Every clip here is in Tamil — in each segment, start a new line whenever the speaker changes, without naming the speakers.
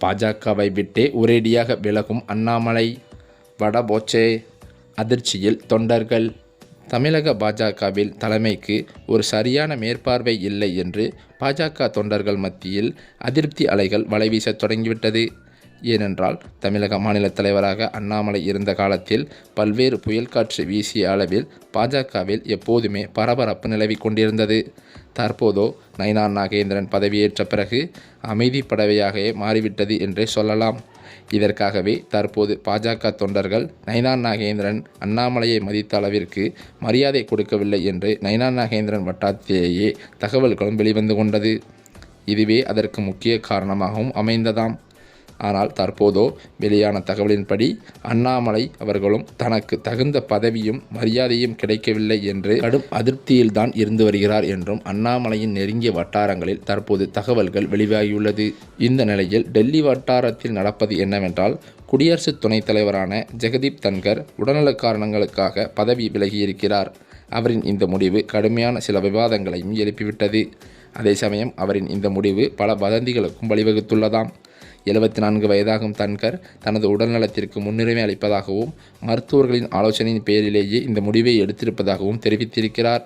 பாஜகவை விட்டே ஒரேடியாக விலகும் அண்ணாமலை. வடபோச்சே அதிர்ச்சியில் தொண்டர்கள். தமிழக பாஜகவில் தலைமைக்கு ஒரு சரியான மேற்பார்வை இல்லை என்று பாஜக தொண்டர்கள் மத்தியில் அதிருப்தி அலைகள் வலைவீசத் தொடங்கிவிட்டது. ஏனென்றால் தமிழக மாநில தலைவராக அண்ணாமலை இருந்த காலத்தில் பல்வேறு புயல் காற்று வீசிய அளவில் பாஜகவில் எப்போதுமே பரபரப்பு நிலவிக் கொண்டிருந்தது. தற்போதோ நயினார் நாகேந்திரன் பதவியேற்ற பிறகு அமைதி படவையாகவே மாறிவிட்டது என்றே சொல்லலாம். இதற்காகவே தற்போது பாஜக தொண்டர்கள் நைனா நாகேந்திரன் அண்ணாமலையை மதித்த அளவிற்கு மரியாதை கொடுக்கவில்லை என்று நைனா நாகேந்திரன் வட்டாரத்திலேயே தகவல்களும் வெளிவந்து கொண்டது. இதுவே அதற்கு முக்கிய காரணமாகவும் அமைந்ததாம். ஆனால் தற்போதோ வெளியான தகவலின்படி அண்ணாமலை அவர்களும் தனக்கு தகுந்த பதவியும் மரியாதையும் கிடைக்கவில்லை என்று கடும் அதிருப்தியில்தான் இருந்து வருகிறார் என்றும் அண்ணாமலையின் நெருங்கிய வட்டாரங்களில் தற்போது தகவல்கள் வெளியாகியுள்ளது. இந்த நிலையில் டெல்லி வட்டாரத்தில் நடப்பது என்னவென்றால் குடியரசு துணைத் தலைவரான ஜெகதீப் தன்கர் உடல்நலக் காரணங்களுக்காக பதவி விலகியிருக்கிறார். அவரின் இந்த முடிவு கடுமையான சில விவாதங்களையும் எழுப்பிவிட்டது. அதே சமயம் அவரின் இந்த முடிவு பல வதந்திகளுக்கும் வழிவகுத்துள்ளதாம். எழுபத்தி நான்கு வயதாகும் தன்கர் தனது உடல்நலத்திற்கு முன்னுரிமை அளிப்பதாகவும் மருத்துவர்களின் ஆலோசனையின் பேரிலேயே இந்த முடிவை எடுத்திருப்பதாகவும் தெரிவித்திருக்கிறார்.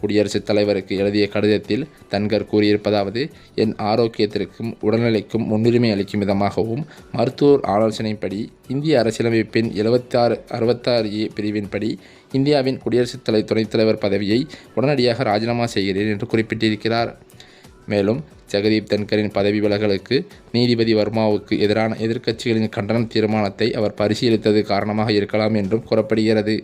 குடியரசுத் தலைவருக்கு எழுதிய கடிதத்தில் தன்கர் கூறியிருப்பதாவது என் ஆரோக்கியத்திற்கும் உடல்நிலைக்கும் முன்னுரிமை அளிக்கும் விதமாகவும் மருத்துவர் ஆலோசனைப்படி இந்திய அரசியலமைப்பின் எழுபத்தாறு அறுபத்தாறு ஏ பிரிவின்படி இந்தியாவின் குடியரசுத் தலை துணைத் தலைவர் பதவியை உடனடியாக ராஜினாமா செய்கிறேன் என்று குறிப்பிட்டிருக்கிறார். மேலும் ஜெகதீப் தன்கரின் பதவி விலகலுக்கு நீதிபதி வர்மாவுக்கு எதிரான எதிர்க்கட்சிகளின் கண்டன தீர்மானத்தை அவர் பரிசீலித்தது காரணமாக இருக்கலாம் என்றும் கூறப்படுகிறது.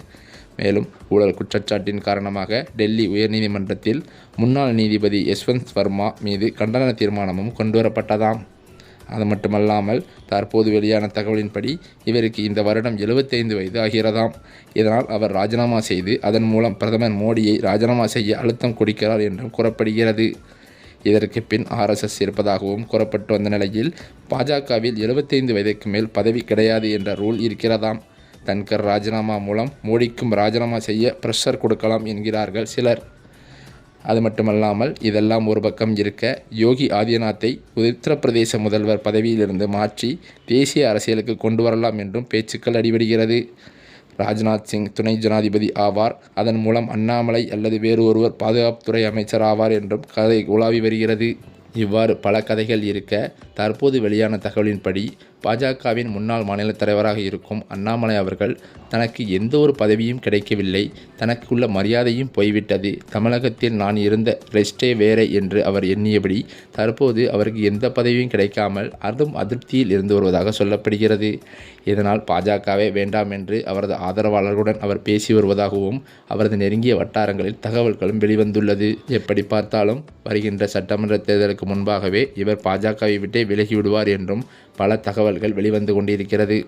மேலும் ஊழல் குற்றச்சாட்டின் காரணமாக டெல்லி உயர்நீதிமன்றத்தில் முன்னாள் நீதிபதி யஸ்வந்த் வர்மா மீது கண்டன தீர்மானமும் கொண்டுவரப்பட்டதாம். அது மட்டுமல்லாமல் தற்போது வெளியான தகவலின்படி இவருக்கு இந்த வருடம் 75 வயது ஆகிறதாம். இதனால் அவர் ராஜினாமா செய்து அதன் மூலம் பிரதமர் மோடியை ராஜினாமா செய்ய அழுத்தம் கொடுக்கிறார் என்றும் கூறப்படுகிறது. இதற்கு பின் ஆர்எஸ்எஸ் இருப்பதாகவும் கூறப்பட்டு வந்த நிலையில் பாஜகவில் 75 வயதுக்கு மேல் பதவி கிடையாது என்ற ரூல் இருக்கிறதாம். தன்கர் ராஜினாமா மூலம் மோடிக்கும் ராஜினாமா செய்ய பிரஷர் கொடுக்கலாம் என்கிறார்கள் சிலர். அது மட்டுமல்லாமல் இதெல்லாம் ஒரு பக்கம் இருக்க யோகி ஆதித்யநாத்தை உத்தரப்பிரதேச முதல்வர் பதவியிலிருந்து மாற்றி தேசிய அரசியலுக்கு கொண்டு வரலாம் என்றும் பேச்சுக்கள் அடிபடுகிறது. ராஜ்நாத் சிங் துணை ஜனாதிபதி ஆவார். அதன் மூலம் அண்ணாமலை அல்லது வேறு ஒருவர் பாதுகாப்புத்துறை அமைச்சர் ஆவார் என்றும் கதை உலாவி வருகிறது. இவ்வாறு பல கதைகள் இருக்க தற்போது வெளியான தகவலின்படி பாஜகவின் முன்னாள் மாநில தலைவராக இருக்கும் அண்ணாமலை அவர்கள் தனக்கு எந்த ஒரு பதவியும் கிடைக்கவில்லை. தனக்குள்ள மரியாதையும் போய்விட்டது. தமிழகத்தில் நான் இருந்த ரெஸ்டே வேற என்று அவர் எண்ணியபடி தற்போது அவருக்கு எந்த பதவியும் கிடைக்காமல் அதுவும் அதிருப்தியில் இருந்து வருவதாக சொல்லப்படுகிறது. இதனால் பாஜகவே வேண்டாம் என்று அவரது ஆதரவாளர்களுடன் அவர் பேசி வருவதாகவும் அவரது நெருங்கிய வட்டாரங்களில் தகவல்களும் வெளிவந்துள்ளது. எப்படி பார்த்தாலும் வருகின்ற சட்டமன்ற தேர்தலுக்கு தேர்தலுக்கு முன்பாகவே இவர் பாஜகவை விட்டே விலகிவிடுவார் என்றும் பல தகவல்கள் வெளிவந்து கொண்டிருக்கிறது.